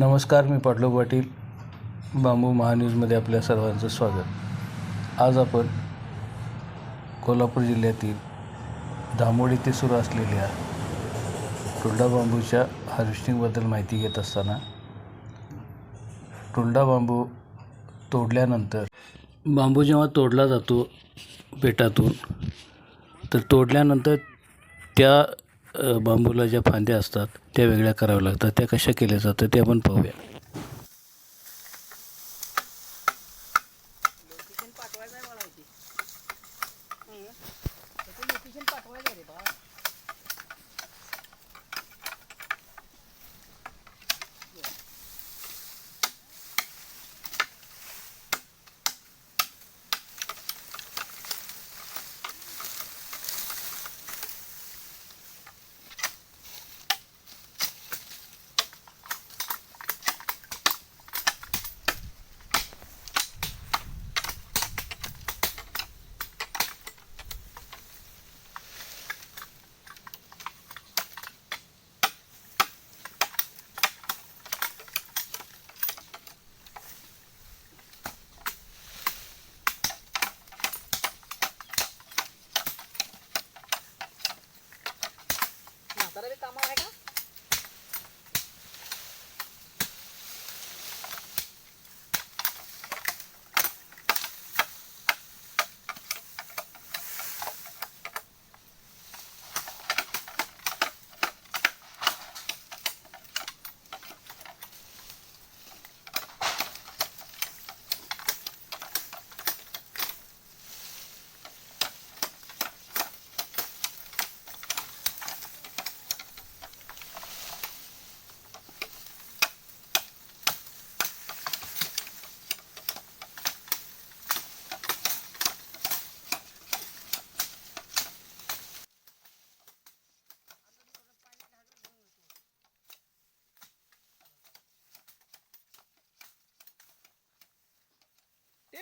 नमस्कार मी पाटलो पाटील बांबू महान्यूजमध्ये आपल्या सर्वांचं स्वागत. आज आपण कोल्हापूर जिल्ह्यातील धामोड येथे सुरू असलेल्या टुंडा बांबूच्या हार्वेस्टिंगबद्दल माहिती घेत असताना टुंडा बांबू तोडल्यानंतर बांबू जेव्हा तोडला जातो पेटातून तर तोडल्यानंतर त्या बांबूला ज्या फांद्या असतात त्या वेगळ्या कराव्या लागतात. त्या कशा केल्या जातात ते आपण पाहूया. म्हातारा बी. আমার এটা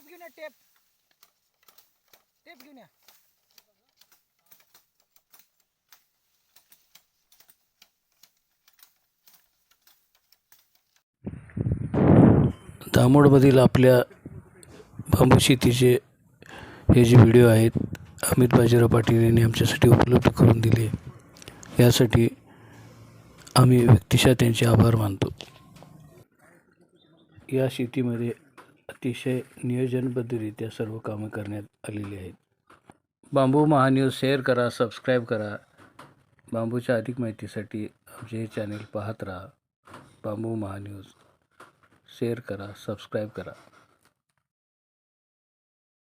घेऊन या टेप. टेप घेऊन या. दामोडमधील आपल्या बांबू शेतीचे हे जे व्हिडिओ आहेत अमित बाजीराव पाटील यांनी आमच्यासाठी उपलब्ध करून दिले. यासाठी आम्ही व्यक्तिशः त्यांचे आभार मानतो. या शेतीमध्ये अतिशय नियोजनबद्धरित्या सर्व कामं करण्यात आलेली आहेत. बांबू महान्यूज शेअर करा सबस्क्राईब करा. बांबूच्या अधिक माहितीसाठी आमचे हे चॅनेल पाहत राहा. बांबू महान्यूज शेअर करा सबस्क्राईब करा.